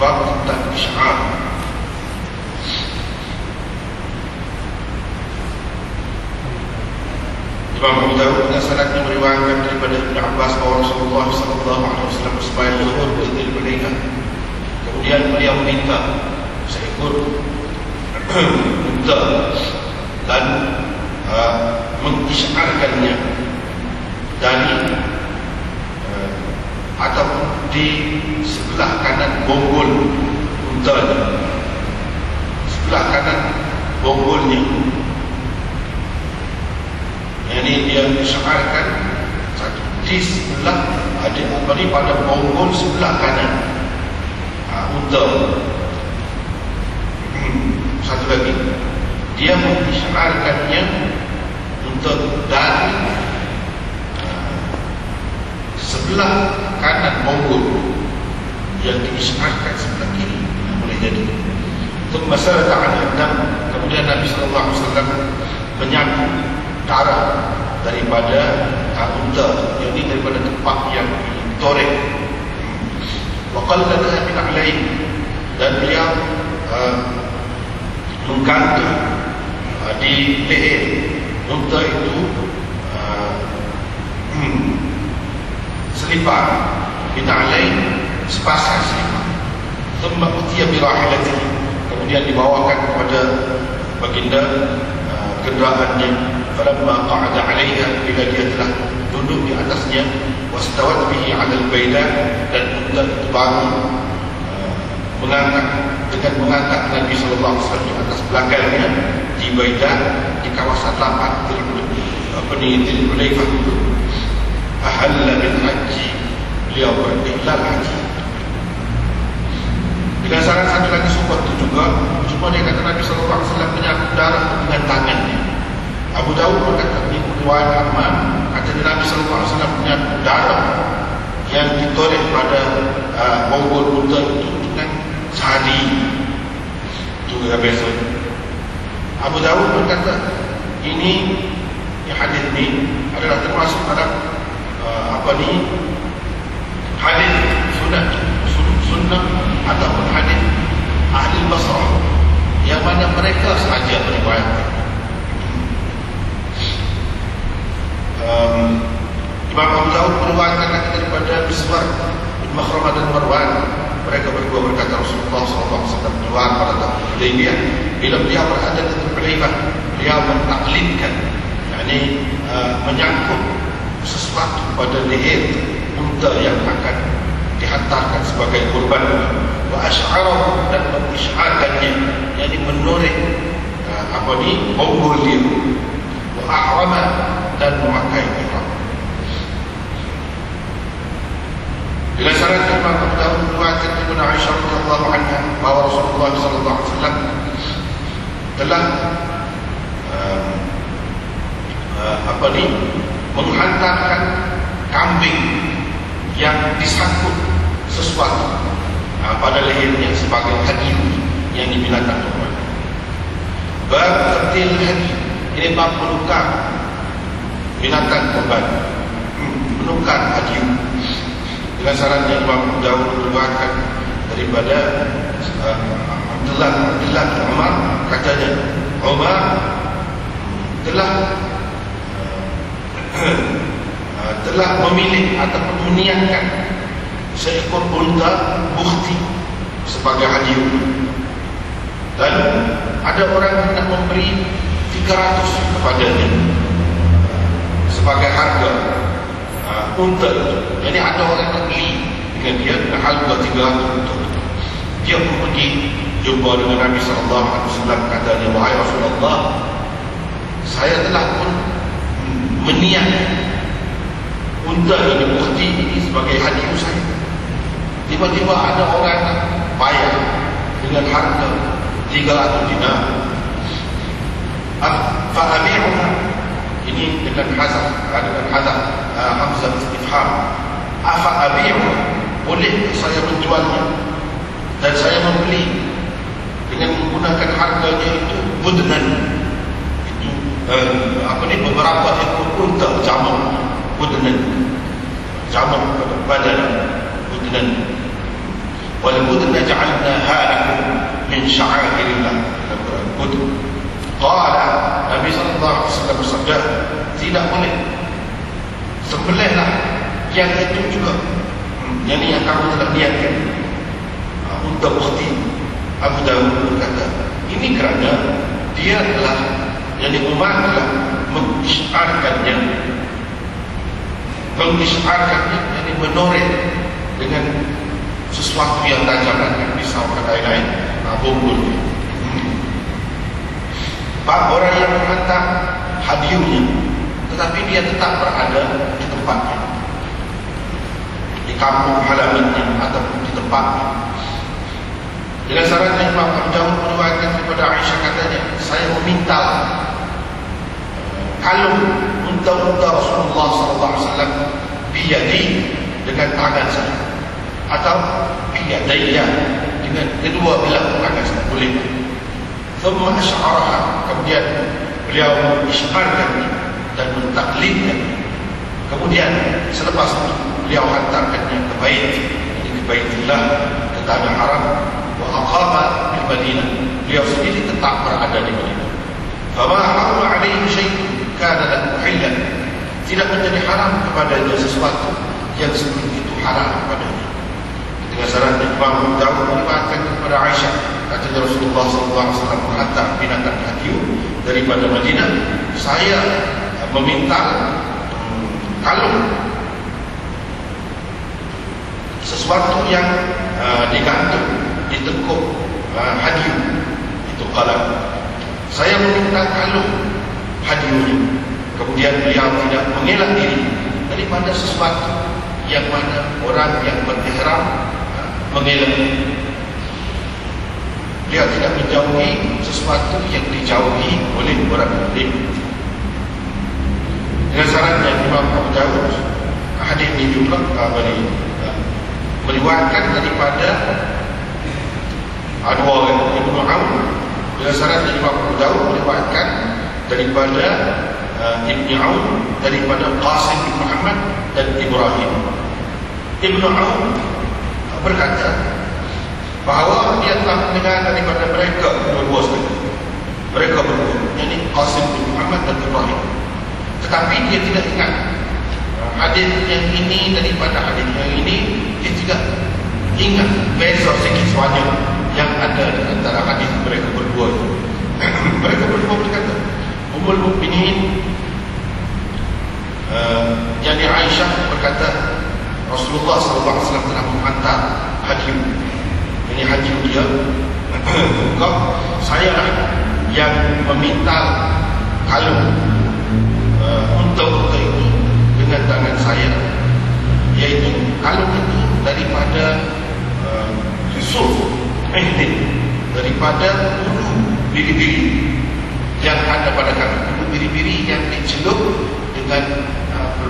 bab tentang isyar Imam Abu Dawud dengan sanadnya meriwayatkan daripada Ibn Abbas bahawa Rasulullah sallallahu alaihi wasallam bersembahyang zuhur di Dhul Hulayfa. Kemudian beliau meminta seekor unta dan uh, mengisyarkannya dari uh, ataupun di sebelah kanan bonggol. Unta sebelah kanan bonggolnya. Ini dia syaratkan satu di sebelah. Ada apa ni pada bonggol sebelah kanan. Ha, unta hmm, satu lagi. Dia mengisyaratkannya untuk dari uh, sebelah kanan bonggol yang diisyaratkan sebelah kiri boleh jadi. Untuk masalah ta'ala kemudian Nabi SAW menyapu darah daripada unta jadi daripada tempat yang ditorek waqalla lana min alaih dan beliau uh, menggantung uh, di leher. Unta itu uh, selipar. Min alaih sepasang selipar thumma utiya birahilati kemudian dibawakan kepada baginda uh, kenderaannya. Falamma qa'ada 'alayha bila dia telah duduk di atasnya wastawat bihi 'ala al-bayda dan unta itu baru uh, mengangkat dengan mengangkat Nabi sallallahu alaihi wasallam di atas belakangnya di Baidah di kawasan lapan apa ni di Hulaifah ahalla bil haji. Beliau berihlal haji dengan saran satu lagi sumber itu juga cuma dia kata Nabi wasallam menyapu darah dengan tangannya. Abu Dawud berkata di riwayat Ahmad kata Nabi alaihi wasallam punya darah yang ditoleh pada uh, bonggol unta itu dengan sehari itu yang biasa. Abu Dawud berkata ini yang hadis ini adalah termasuk dalam uh, apa ni hadis sunnah sunnah ataupun hadis ahli Basrah yang mana mereka sahaja beriwayatkan um, Imam Abu Dawud meriwayatkan daripada Biswar bin Makhramah dan Marwan. Mereka berdua berkata Rasulullah SAW keluar pada tahun Hudaybiyah. Bila beliau berada di Hudaybiyah beliau mentaklidkan yakni uh, menyangkut sesuatu pada leher unta yang akan dihantarkan sebagai kurban. Wa asy'arahu dan mengisyarkannya yakni menoreh uh, apa ni bonggol dia wa ahrama dan memakai ihram. Bila syarat Abu Dawud meriwayatkan Ibnu Aisyah radhiyallahu anha bahawa Rasulullah sallallahu alaihi wasallam telah uh, uh, apa ni menghantarkan kambing yang disangkut sesuatu uh, pada lehernya sebagai hadiah yang dibinatkan Tuhan. Bab tertil hadiah ini bab menukar binatang korban menukar hadiah dengan syaratnya Imam Dawud meriwayatkan daripada uh, Abdullah Abdullah bin Umar katanya Umar telah uh, telah memilih ataupun meniatkan seekor unta bukti sebagai hadiah dan ada orang yang nak memberi 300 kepadanya sebagai harga uh, unta. Jadi ada orang yang beli dengan dia harga 300 unta. Dia pun pergi jumpa dengan Nabi wasallam katanya wahai Rasulullah saya telah pun meniat unta ini bukti ini sebagai hadiah saya. Tiba-tiba ada orang bayar dengan harga 300 dinar. Fa'abi'uha ini dengan hazard dengan hazard uh, hamzah istifham. Afa abi'u boleh saya menjualnya. Dan saya membeli dengan menggunakan harganya itu budnan itu uh, apa ni beberapa ekor unta jamak. Budnan pada badan. Budnan والبدن جعلناها لكم من شعائر الله البدن قال Nabi SAW bersabda tidak boleh sembelihlah yang itu juga hmm, yang ini yang kamu telah niatkan uh, untuk bukti Abu Dawud berkata ini kerana dia telah yang umat telah mengisarkannya mengisarkannya yang menoreh dengan sesuatu yang tajam dan pisau ke lain-lain. Uh, bumbul Pak orang yang menghantar hadiahnya tetapi dia tetap berada di tempatnya. Di kampung halamannya ataupun di tempatnya. Dengan syaratnya Imam Abu Dawud kepada Aisyah katanya saya meminta kalung unta-unta Rasulullah SAW biyadi dengan tangan saya atau biyadaya dengan kedua belah saya boleh. Thumma asy'araha kemudian beliau mengisharkan dan mentaklidkan kemudian selepas itu beliau hantarkannya ke bait ke baitullah ke tanah haram wa aqama di Madinah. Beliau sendiri tetap berada di Madinah. Fama harama alaihi syai'un kana lahu hillan. Tidak menjadi haram kepada dia sesuatu yang sebelum itu haram kepadanya dengan syarat Imam Dawud meriwayatkan kepada Aisyah. Kata Rasulullah SAW menghantar binatang hadiu daripada Madinah. Saya meminta kalung sesuatu yang uh, digantung di tekuk uh, hadiu. Itu kalam saya meminta kalung hadiunya. Kemudian beliau tidak mengelak diri daripada sesuatu yang mana orang yang berihram mengelak. Dia tidak menjauhi sesuatu yang dijauhi oleh orang lain. Dengan syaratnya Imam Abu Dawud hadis ini juga beri meriwayatkan daripada ada orang Ibnu Aun. Dengan syaratnya Imam Abu Dawud meriwayatkan daripada uh, Ibnu Aun daripada Qasim bin Muhammad dan Ibrahim. Ibnu Aun berkata bahawa dia telah mendengar daripada mereka berdua sekali. Mereka berdua, yakni Qasim bin Muhammad dan Ibrahim. Tetapi dia tidak ingat hadis yang ini daripada hadis yang ini dia tidak ingat beza sikit semuanya yang ada di antara hadis mereka berdua itu. mereka berdua berkata, Ummul Mukminin uh, jadi Aisyah berkata Rasulullah SAW telah menghantar hadis ini haji dia. Kau saya lah yang meminta kalung uh, untuk untuk itu dengan tangan saya. Iaitu kalung itu daripada uh, Yusuf daripada bulu biri-biri yang ada pada kami. Bulu biri-biri yang dicelup dengan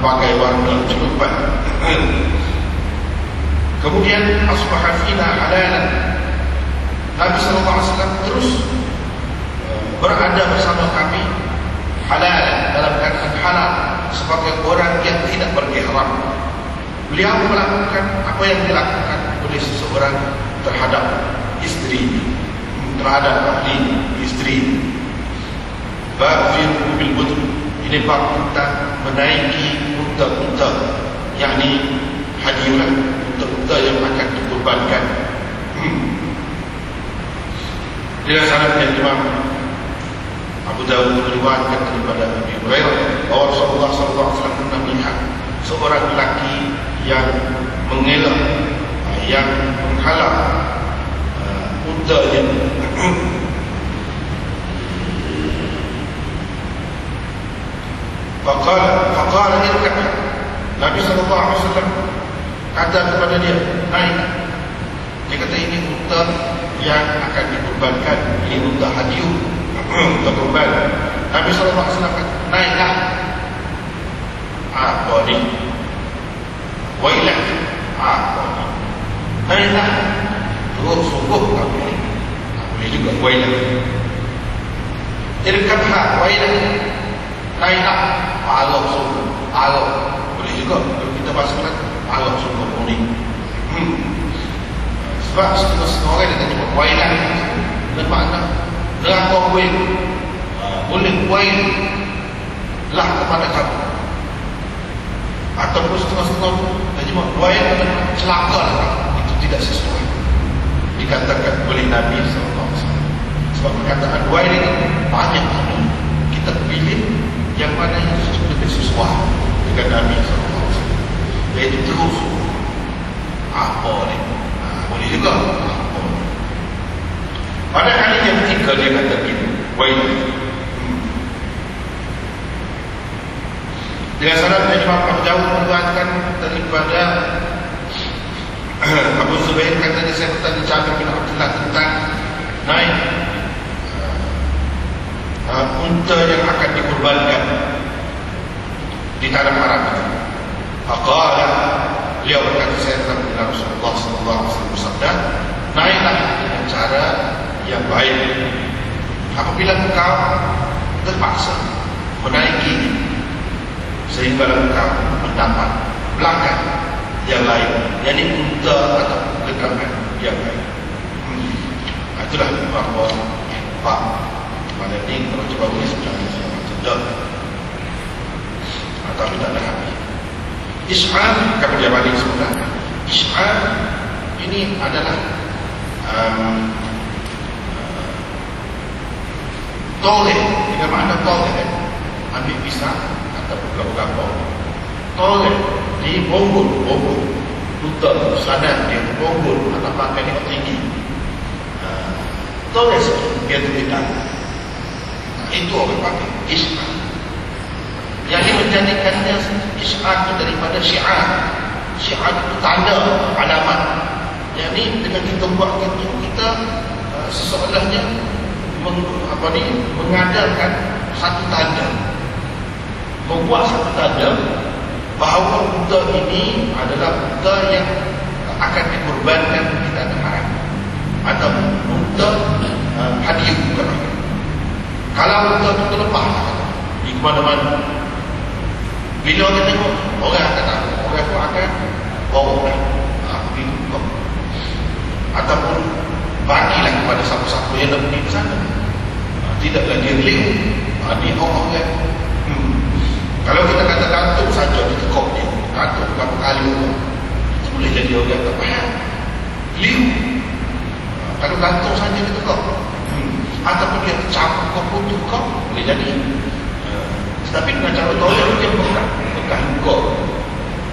berbagai warna celupan Kemudian asbaha fina halalan. Nabi wasallam terus uh, berada bersama kami halal dalam keadaan halal sebagai orang yang tidak berihram. Beliau melakukan apa yang dilakukan oleh seseorang terhadap istri terhadap ahli istri. Bab fi bil. Ini bab tentang menaiki unta-unta yakni hadiah unta-unta yang akan dikurbankan hmm. dengan syaratnya Imam Abu Dawud meriwayatkan daripada Nabi Hurairah bahawa Rasulullah SAW pernah melihat seorang lelaki yang mengelak yang menghalang uh, unta yang Faqala faqala irkab Nabi wasallam kata kepada dia naik. Dia kata ini unta yang akan dikurbankan ini unta hadiu untuk kurban Nabi SAW kata naiklah. Apa ni? Wailah apa ni? Naiklah terus sungguh kamu ni boleh juga wailah irkabha wailah naiklah. Allah sungguh Allah boleh juga kita pasangkan alam semua ini. hmm. sebab setengah-setengah orang dia tanya perkuainan lepas anak berapa boleh kuih lah kepada kamu. Ataupun setengah-setengah dia cuma kuih dan celaka lah itu tidak sesuai. Dikatakan oleh Nabi SAW sebab perkataan dua ini banyak. Kita pilih yang mana yang sesuai dengan Nabi SAW iaitu terus. Apa ni? Ha, boleh juga. Apa pada kali yang ketiga dia kata begini. Dengan salat yang Imam Abu meriwayatkan daripada Abu Zubair kata dia saya bertanya Jabir bin Abdullah tentang naik uh, unta yang akan dikurbankan di tanah haram itu. Faqala beliau berkata saya telah mendengar Rasulullah sallallahu alaihi wasallam bersabda, naiklah dengan cara yang baik. Apabila engkau terpaksa menaiki sehingga engkau mendapat belakang yang lain, yakni unta atau gegangan yang lain. Hmm. Itulah bahawa Pak ini kalau cuba sebenarnya saya macam dah Atau tidak ada habis Is'an kami balik sebenarnya Is'an ini adalah um, Toleh. Dengan mana toleh Ambil pisang Atau buka-buka Toleh Di bonggol Bonggol. Tutup Sadat Dia bonggol Atau pakai ni tinggi. Uh, Toleh sikit Dia nah, Itu orang pakai Is'an Yang ini menjadikannya itu daripada syiar Syiar itu tanda Alamat. Yang ini dengan kita buat gitu Kita uh, Seseolahnya meng, apa ni mengadakan satu tanda. Membuat satu tanda bahawa unta ini adalah unta yang akan dikorbankan di tanah haram atau unta uh, hadiah bukan kalau unta itu terlepas di mana-mana bila kita tengok orang akan tahu orang itu akan bawa ha, begitu ataupun bagilah kepada siapa-siapa yang nak pergi ke sana. Ha, tidak lagi relik ha, ni Allah kan hmm. kalau kita kata kantung saja di tekok dia. Kantung berapa kali orang itu boleh jadi orang tak faham. Liu. Ha, kalau kantung saja di tekok hmm. ataupun dia tercampur kau putus kau boleh jadi ha, tetapi dengan cara tolak dia bekas bekas luka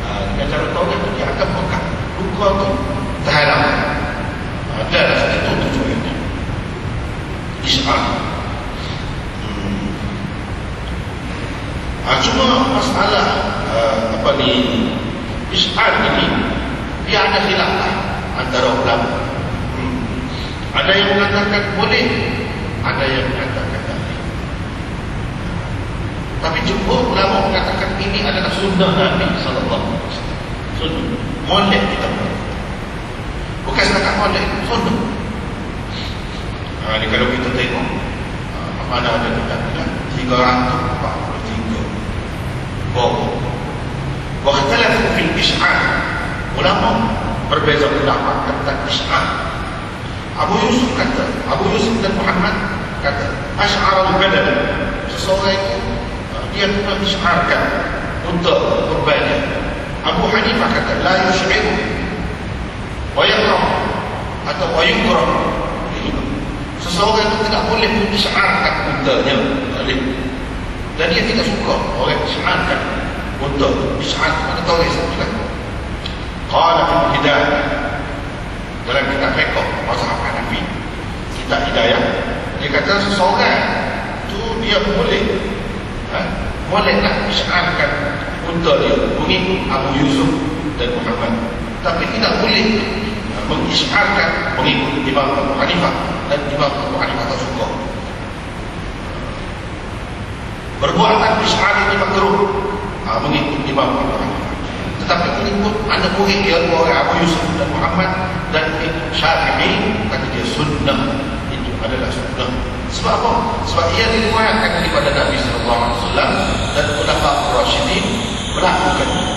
ha, dengan cara tolak dia akan bekas luka tu terhadap ada lah itu tujuannya Is'an hmm. ha, cuma masalah uh, apa ni Is'an ini dia ada khilafah antara ulama. Hmm. ada yang mengatakan boleh ada yang mengatakan tak tapi jumhur ulama mengatakan ini adalah sunnah Nabi sallallahu alaihi wasallam. Sunnah. Molek kita. Bukan setakat molek Sunnah. Ha, Ini kalau kita tengok ha, Mana ada dekat bilang 343 Bawa Wakhtalafu fil is'an Ulama berbeza pendapat tentang is'an Abu Yusuf kata Abu Yusuf dan Muhammad kata Ash'ar al-badan Seseorang itu Pernah is'arkan Untuk berbanyak Abu Hanifah kata La yush'iru Wayakram Atau wayukram Seseorang itu tidak boleh mengisyaratkan untanya Dan dia tidak suka orang isyaratkan unta Isyarat mana tahu yang saya bilang Qala hidayah Dalam kitab rekod Mazhab Hanafi Kitab hidayah Dia kata seseorang itu dia boleh ha? Boleh nak isyaratkan unta dia Mengikut Abu Yusuf dan Muhammad? Tapi tidak boleh mengisyaratkan mengikut Imam Abu Hanifah dan Imam Abu Hanifah tak suka. Perbuatan isyarat ini makruh. Ha, mengikut Imam Abu Hanifah. Tetapi mengikut anak murid dia orang Abu Yusuf dan Muhammad dan Syafi'i kata dia sunnah. Itu adalah sunnah sebab apa? sebab ia diriwayatkan daripada Nabi SAW dan ulama Rasyidin melakukan